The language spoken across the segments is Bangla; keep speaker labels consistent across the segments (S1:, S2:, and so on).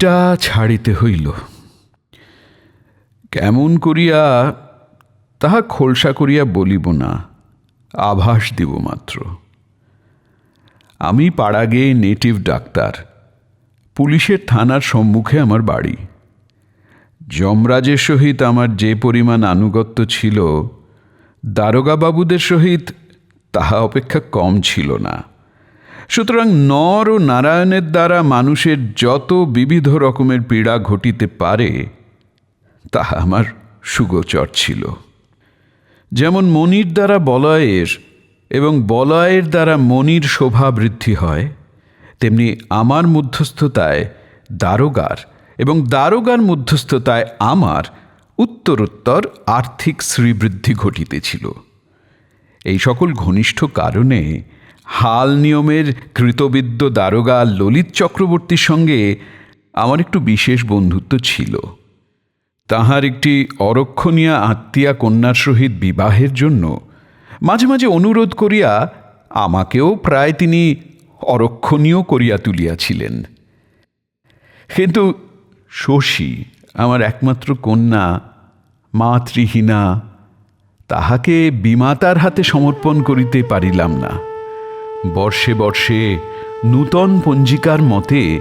S1: চিঠিটা ছাড়িতে হইল। কেমন করিয়া তাহা খোলসা করিয়া বলিব না, আভাস দিব মাত্র। আমি পাড়া গিয়ে নেটিভ ডাক্তার, পুলিশের থানার সম্মুখে আমার বাড়ি। যমরাজের সহিত আমার যে পরিমাণ আনুগত্য ছিল, দারোগাবাবুদের সহিত তাহা অপেক্ষা কম ছিল না। সুতরাং নর ও নারায়ণের দ্বারা মানুষের যত বিবিধ রকমের পীড়া ঘটিতে পারে তাহা আমার সুগোচর ছিল। যেমন মনির দ্বারা বলয়ের এবং বলয়ের দ্বারা মনির শোভা বৃদ্ধি হয়, তেমনি আমার মধ্যস্থতায় দারোগার এবং দারোগার মধ্যস্থতায় আমার উত্তরোত্তর আর্থিক শ্রীবৃদ্ধি ঘটিতেছিল। এই সকল ঘনিষ্ঠ কারণে হাল নিয়মের কৃতবিদ্য দারোগা ললিত চক্রবর্তীর সঙ্গে আমার একটু বিশেষ বন্ধুত্ব ছিল। তাহার একটি অরক্ষণীয় আত্মীয়া কন্যার সহিত বিবাহের জন্য মাঝে মাঝে অনুরোধ করিয়া আমাকেও প্রায় তিনি অরক্ষণীয় করিয়া তুলিয়াছিলেন। কিন্তু শশী, আমার একমাত্র কন্যা, মাতৃহীনা, তাহাকে বিমাতার হাতে সমর্পণ করিতে পারিলাম না। বর্ষে বর্ষে নূতন পঞ্জিকার মতে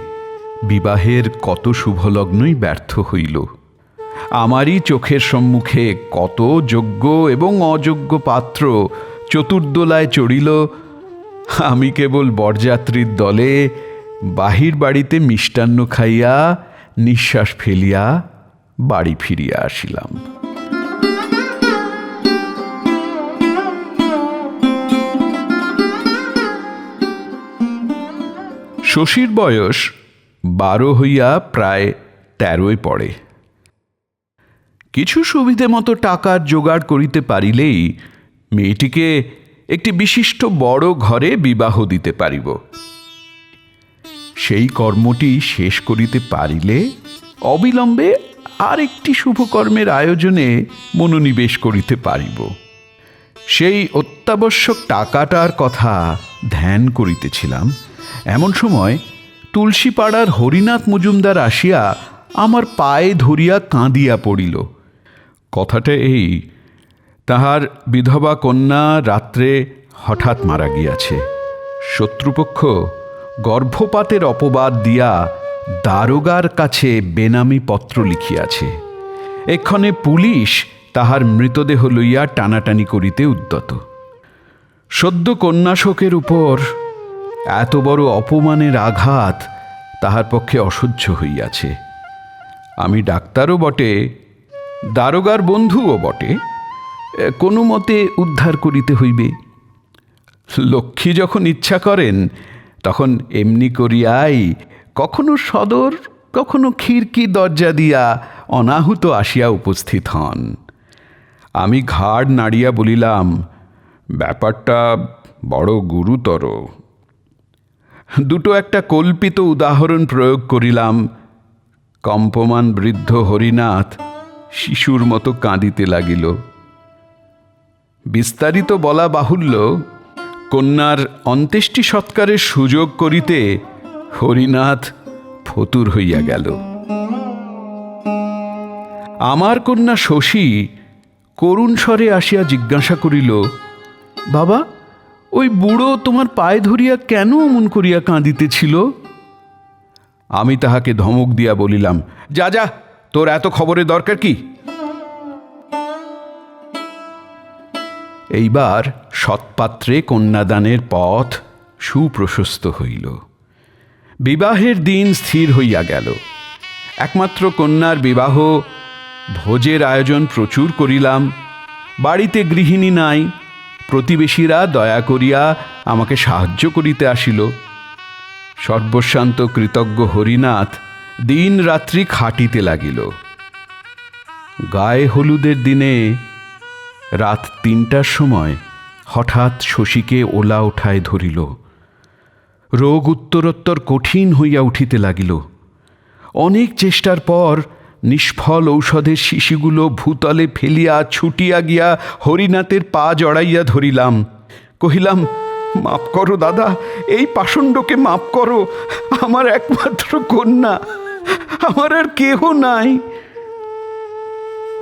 S1: বিবাহের কত শুভলগ্নই ব্যর্থ হইল। আমারই চোখের সম্মুখে কত যোগ্য এবং অযোগ্য পাত্র চতুর্দোলায় চড়িল। আমি কেবল বরযাত্রীর দলে বাহির বাড়িতে মিষ্টান্ন খাইয়া নিঃশ্বাস ফেলিয়া বাড়ি ফিরিয়া আসিলাম। শশীর বয়স বারো হইয়া প্রায় তেরোয় পড়ে। কিছু সুবিধে মতো টাকার জোগাড় করিতে পারিলেই মেয়েটিকে একটি বিশিষ্ট বড় ঘরে বিবাহ দিতে পারিব। সেই কর্মটি শেষ করিতে পারিলে অবিলম্বে আর একটি শুভকর্মের আয়োজনে মনোনিবেশ করিতে পারিব। সেই অত্যাবশ্যক টাকাটার কথা ধ্যান করিতেছিলাম। এমন সময় তুলসীপাড়ার হরিনাথ মজুমদার আসিয়া আমার পায়ে ধরিয়া কাঁদিয়া পড়িল। কথাটা এই, তাহার বিধবা কন্যা রাত্রে হঠাৎ মারা গিয়াছে। শত্রুপক্ষ গর্ভপাতের অপবাদ দিয়া দারোগার কাছে বেনামি পত্র লিখিয়াছে। এক্ষণে পুলিশ তাহার মৃতদেহ লইয়া টানাটানি করিতে উদ্যত। সদ্য কন্যাশোকের উপর এত বড় অপমানের আঘাত তাহার পক্ষে অসহ্য হইয়াছে। আমি ডাক্তারও বটে, দারোগার বন্ধুও বটে কোনো মতে উদ্ধার করিতে হইবে। লক্ষ্মী যখন ইচ্ছা করেন, তখন এমনি করিয়াই কখনো সদর, কখনো খিড়কি দরজা দিয়া অনাহুত আসিয়া উপস্থিত হন। আমি ঘাড় নাড়িয়া বলিলাম, ব্যাপারটা বড় গুরুতর। দুটো একটা কল্পিত উদাহরণ প্রয়োগ করিলাম। কম্পমান বৃদ্ধ হরিনাথ শিশুর মতো কাঁদিতে লাগিল। বিস্তারিত বলা বাহুল্য, কন্যার অন্ত্যেষ্টি সৎকারের সুযোগ করিতে হরিনাথ ফতুর হইয়া গেল। আমার কন্যা শশী করুণ স্বরে আসিয়া জিজ্ঞাসা করিল, বাবা ওই বুড়ো তোমার পায়ে ধরিয়া কেন অমন করিয়া কাঁদিতেছিল? আমি তাহাকে ধমক দিয়া বলিলাম, যা যা, তোর এত খবরের দরকার কি? এইবার সৎপাত্রে কন্যাদানের পথ সুপ্রশস্ত হইল। বিবাহের দিন স্থির হইয়া গেল। একমাত্র কন্যার বিবাহ, ভোজের আয়োজন প্রচুর করিলাম, বাড়িতে গৃহিণী নাই প্রতিবেশীরা দয়া করিয়া আমাকে সাহায্য করিতে আসিল। সর্বশান্ত কৃতজ্ঞ হরিনাথ দিন রাত্রি খাটিতে লাগিল। গায়ে হলুদের দিনে রাত তিনটার সময় হঠাৎ শশীকে ওলা ওঠায় ধরিল। রোগ উত্তরোত্তর কঠিন হইয়া উঠিতে লাগিল। অনেক চেষ্টার পর নিষ্ফল ঔষধের শিশিগুলো ভূতলে ফেলিয়া ছুটিয়া গিয়া হরিনাথের পা জড়াইয়া ধরিলাম। কহিলাম, মাপ করো দাদা, এই পাষণ্ডকে মাপ করো। আমার একমাত্র কন্যা, আমার আর কেহ নাই।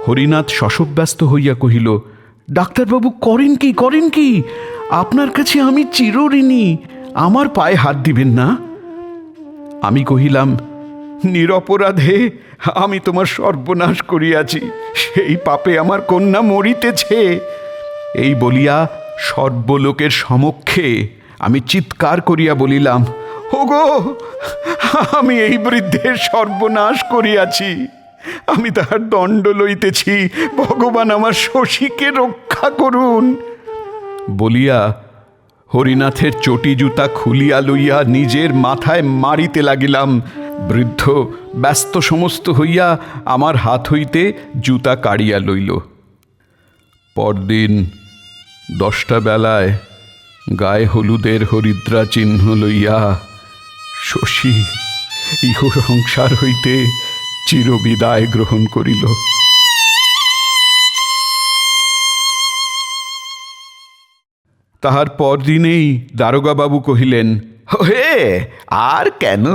S1: হরিনাথ শশব্যস্ত হইয়া কহিল, ডাক্তারবাবু, করেন কি করেন কি? আপনার কাছে আমি চিরঋণী, আমার পায়ে হাত দিবেন না? আমি কহিলাম নিরপরাধে আমি তোমার সর্বনাশ করিয়াছি। সেই পাপে আমার কন্যা মরিতেছে। এই বলিয়া সর্বলোকের সমক্ষে আমি চিৎকার করিয়া বলিলাম, ওগো, আমি এই বৃদ্ধের সর্বনাশ করিয়াছি। আমি তাহার দণ্ড লইতেছি। ভগবান আমার শশীকে রক্ষা করুন। বলিয়া হরিনাথের চটি জুতা খুলিয়া লইয়া নিজের মাথায় মারিতে লাগিলাম। বৃদ্ধ ব্যস্ত সমস্ত হইয়া আমার হাত হইতে জুতা কাড়িয়া লইল। পরদিন দশটা বেলায় গায়ে হলুদের হরিদ্রা চিহ্ন লইয়া, শশী ইহ সংসার হইতে চিরবিদায় গ্রহণ করিল। তাহার পরদিনেই দারোগাবাবু কহিলেন, হে, আর কেন?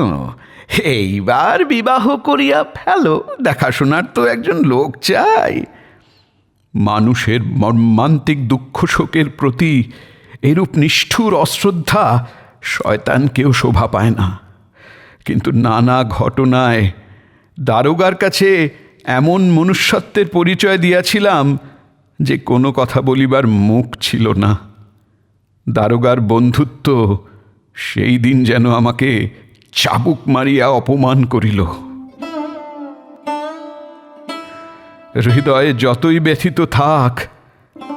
S1: এইবার বিবাহ করিয়া ফেলো, দেখাশোনার তো একজন লোক চাই। মানুষের মর্মান্তিক দুঃখ শোকের প্রতি এরূপ নিষ্ঠুর অশ্রদ্ধা শয়তানকেও শোভা পায় না। কিন্তু নানা ঘটনায় দারোগার কাছে এমন মনুষ্যত্বের পরিচয় দিয়াছিলাম যে কোনো কথা বলিবার মুখ ছিল না। দারোগার বন্ধুত্ব সেই দিন যেন আমাকে চাবুক মারিয়া অপমান করিল। হৃদয়ে যতই ব্যথিত থাক,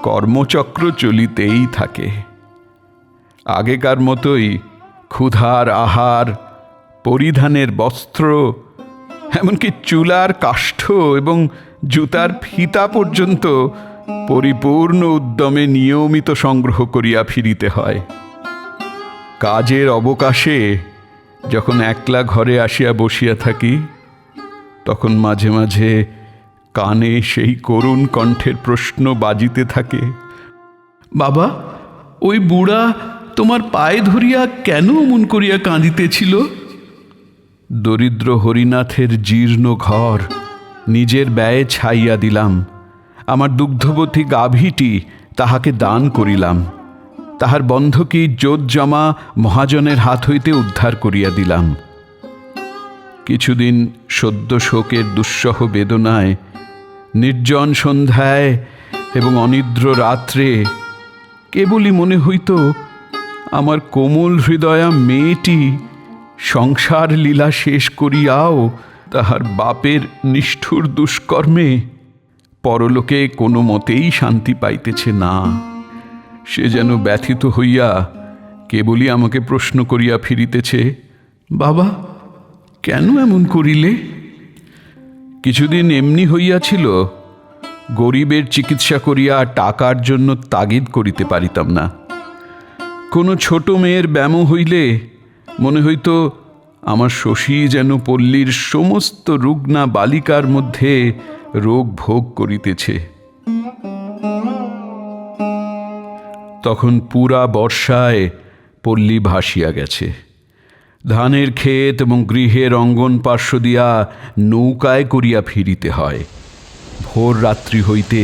S1: কর্মচক্র চলিতেই থাকে। আগেকার মতোই ক্ষুধার আহার, পরিধানের বস্ত্র, এমনকি চুলার কাষ্ঠ এবং জুতার ফিতা পর্যন্ত পরিপূর্ণ উদ্যমে নিয়মিত সংগ্রহ করিয়া ফিরিতে হয়। কাজের অবকাশে যখন একলা ঘরে আসিয়া বসিয়া থাকি, তখন মাঝে মাঝে কানে সেই করুণ কণ্ঠের প্রশ্ন বাজিতে থাকে, বাবা, ওই বুড়া তোমার পায়ে ধরিয়া কেন অমন করিয়া কাঁদিতেছিল? দরিদ্র হরিনাথের জীর্ণ ঘর নিজের ব্যয়ে ছাইয়া দিলাম, আমার দুগ্ধবতী গাভীটি তাহাকে দান করিলাম। তাহার বন্ধকি জোত জমা মহাজনের হাত হইতে উদ্ধার করিয়া দিলাম। কিছুদিন সদ্য শোকের দুঃসহ বেদনায়, নির্জন সন্ধ্যায় এবং অনিদ্র রাত্রে কেবলই মনে হইত আমার কোমল হৃদয়া মেয়েটি সংসার লীলা শেষ করিয়াও তাহার বাপের নিষ্ঠুর দুষ্কর্মে পরলোকে কোনো মতেই শান্তি পাইতেছে না। সে যেন ব্যথিত হইয়া কেবলই আমাকে প্রশ্ন করিয়া ফিরিতেছে, বাবা, কেন এমন করিলে? কিছুদিন এমনি হইয়াছিল, গরিবের চিকিৎসা করিয়া টাকার জন্য তাগিদ করিতে পারিতাম না। কোনো ছোট মেয়ের ব্যামো হইলে মনে হইত, আমার শশী যেন পল্লীর সমস্ত রুগ্না বালিকার মধ্যে রোগ ভোগ করিতেছে। তখন পুরা বর্ষায় পল্লী ভাসিয়া গেছে। ধানের ক্ষেত এবং গৃহের অঙ্গন পার্শ্ব দিয়া নৌকায় করিয়া ফিরিতে হয়। ভোর রাত্রি হইতে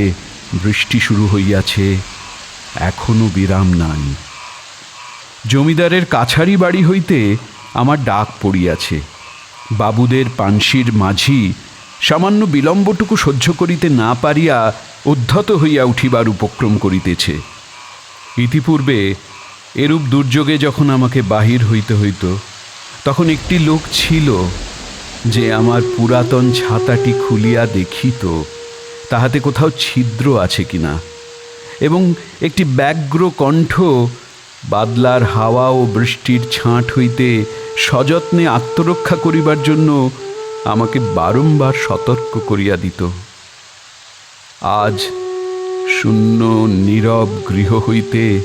S1: বৃষ্টি শুরু হইয়াছে, এখনও বিরাম নাই। জমিদারের কাছারি বাড়ি হইতে আমার ডাক পড়িয়াছে। বাবুদের পানসির মাঝি সামান্য বিলম্বটুকু সহ্য করিতে না পারিয়া উদ্ধত হইয়া উঠিবার উপক্রম করিতেছে। ইতিপূর্বে এরূপ দুর্যোগে যখন আমাকে বাহির হইতে হইত, তখন একটি লোক ছিল যে আমার পুরাতন ছাতাটি খুলিয়া দেখিত, তাহাতে কোথাও ছিদ্র আছে কিনা এবং একটি ব্যগ্র কণ্ঠ বাদলার হাওয়া ও বৃষ্টির ছাঁট হইতে সযত্নে আত্মরক্ষা করিবার জন্য আমাকে বারংবার সতর্ক করিয়া দিত। আজ শূন্য নীরব গৃহ হইতে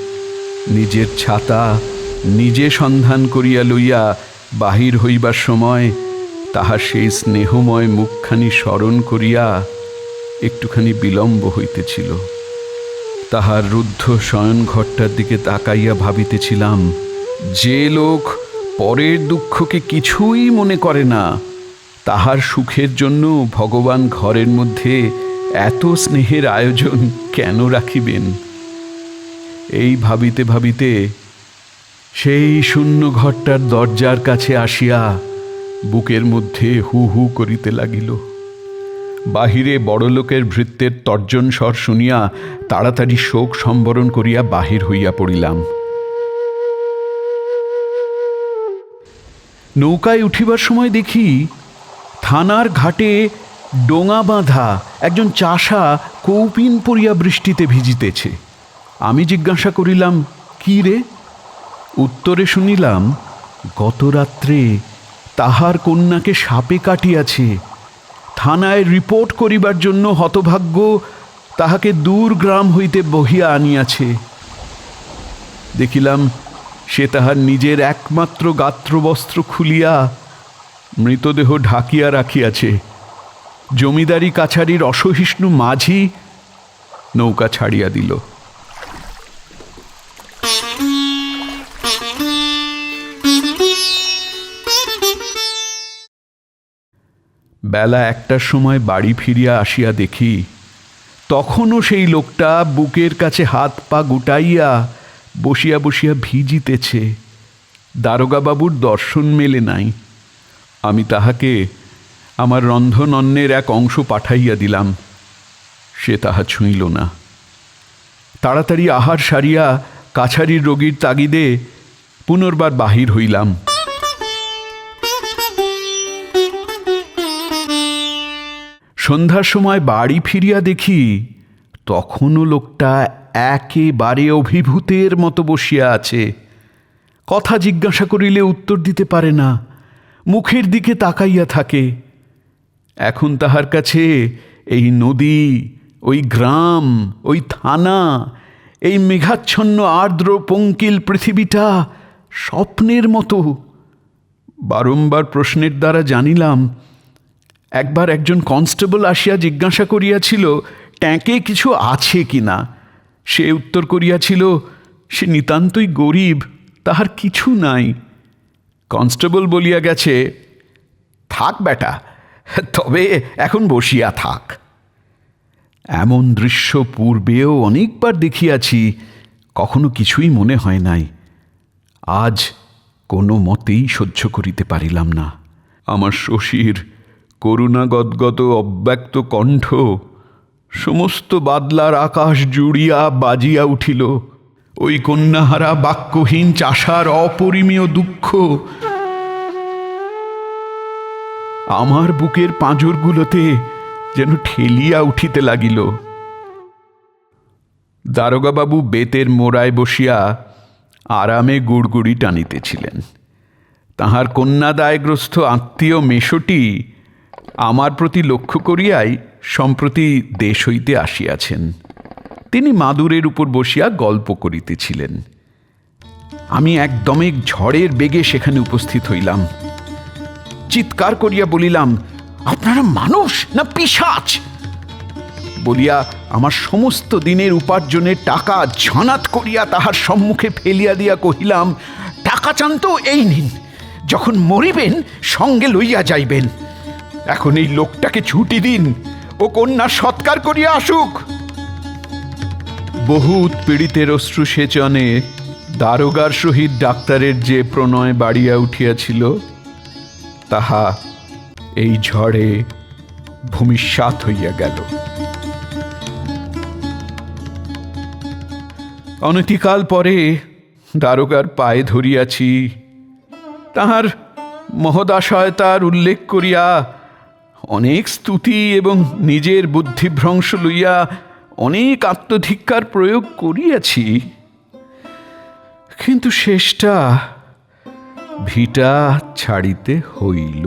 S1: নিজের ছাতা নিজে সন্ধান করিয়া লইয়া বাহির হইবার সময় তাহার সেই স্নেহময় মুখখানি স্মরণ করিয়া একটুখানি বিলম্ব হইতেছিল। তাহার রুদ্ধ শয়ন ঘরটার দিকে তাকাইয়া ভাবিতেছিলাম, যে লোক পরের দুঃখকে কিছুই মনে করে না, তাহার সুখের জন্য ভগবান ঘরের মধ্যে এত স্নেহের আয়োজন কেন রাখিবেন? এই ভাবিতে ভাবিতে সেই শূন্য ঘরটার দরজার কাছে আসিয়া বুকের মধ্যে হু হু করিতে লাগিল। বাহিরে বড়লোকের ভৃত্যের তর্জন স্বর শুনিয়া তাড়াতাড়ি শোক সম্বরণ করিয়া বাহির হইয়া পড়িলাম। নৌকায় উঠিবার সময় দেখি থানার ঘাটে ডোঙা বাঁধা একজন চাষা কৌপিন পরিয়া বৃষ্টিতে ভিজিতেছে। আমি জিজ্ঞাসা করিলাম, কি রে? উত্তরে শুনিলাম, গত রাত্রে তাহার কন্যাকে সাপে কাটিয়াছে। থানায় রিপোর্ট করিবার জন্য হতভাগ্য তাহাকে দূর গ্রাম হইতে বহিয়া আনিয়াছে। দেখিলাম, সে তাহার নিজের একমাত্র গাত্রবস্ত্র খুলিয়া মৃতদেহ ঢাকিয়া রাখিয়াছে। জমিদারি কাছারির অসহিষ্ণু মাঝি নৌকা ছাড়িয়া দিল। বেলা একটার সময় বাড়ি ফিরিয়া আসিয়া দেখি, তখনও সেই লোকটা বুকের কাছে হাত পা গুটাইয়া বসিয়া বসিয়া ভিজিতেছে। দারোগাবাবুর দর্শন মেলে নাই। আমি তাহাকে আমার রন্ধনন্নের এক অংশ পাঠাইয়া দিলাম। সে তাহা ছুঁইল না। তাড়াতাড়ি আহার সারিয়া কাছারির রোগীর তাগিদে পুনর্বার বাহির হইলাম। সন্ধ্যার সময় বাড়ি ফিরিয়া দেখি তখনও লোকটা একেবারে অভিভূতের মতো বসিয়া আছে। কথা জিজ্ঞাসা করিলে উত্তর দিতে পারে না। মুখের দিকে তাকাইয়া থাকে। এখন তাহার কাছে এই নদী, ওই গ্রাম, ওই থানা, এই মেঘাচ্ছন্ন আর্দ্র পঙ্কিল পৃথিবীটা স্বপ্নের মতো। বারংবার প্রশ্নের দ্বারা জানিলাম, একবার একজন কনস্টেবল আসিয়া জিজ্ঞাসা করিয়াছিল, ট্যাঁকে কিছু আছে কি না সে উত্তর করিয়াছিল, সে নিতান্তই গরিব, তাহার কিছু নাই। কনস্টেবল বলিয়া গেছে, থাক বেটা তবে এখন বসিয়া থাক। এমন দৃশ্য পূর্বেও অনেকবার দেখিয়াছি, কখনো কিছুই মনে হয় নাই। আজ কোনো মতেই সহ্য করিতে পারিলাম না। আমার শশীর করুণা গদগদ অব্যক্ত কণ্ঠ সমস্ত বাদলার আকাশ জুড়িয়া বাজিয়া উঠিল। ওই কন্যাহারা বাক্যহীন চাষার অপরিমেয় দুঃখ আমার বুকের পাঁজরগুলোতে যেন ঠেলিয়া উঠিতে লাগিল। দারোগাবাবু বেতের মোড়ায় বসিয়া আরামে গুড়গুড়ি টানিতেছিলেন। তাহার কন্যাদায়গ্রস্ত আত্মীয় মেশটি আমার প্রতি লক্ষ্য করিয়াই সম্প্রতি দেশ হইতে আসিয়াছেন। তিনি মাদুরের উপর বসিয়া গল্প করিতেছিলেন। আমি একদমে ঝড়ের বেগে সেখানে উপস্থিত হইলাম। চিৎকার করিয়া বলিলাম, আপনারা মানুষ না পিসাচ বলিয়া আমার সমস্ত দিনের উপার্জনের টাকা ঝনাত করিয়া তাহার সম্মুখে ফেলিয়া দিয়া কহিলাম, টাকা চান তো এই নিন, যখন মরিবেন সঙ্গে লইয়া যাইবেন। এখন এই লোকটাকে ছুটি দিন, ও কন্যা সৎকার করিয়া আসুক। বহু উৎপীড়িতের অশ্রু সেচনে দারোগার সহিত ডাক্তারের যে প্রণয় বাড়িয়া উঠিয়াছিল তাহা এই ঝড়ে ভূমিসাৎ হইয়া গেল। অনতিকাল পরে দারোগার পায়ে ধরিয়াছি। তাহার মহদাশয়তার উল্লেখ করিয়া অনেক স্তুতি এবং নিজের বুদ্ধিভ্রংশ লইয়া অনেক আত্মধিক্কার প্রয়োগ করিয়াছি। কিন্তু শেষটা ভিটা ছাড়িতে হইল।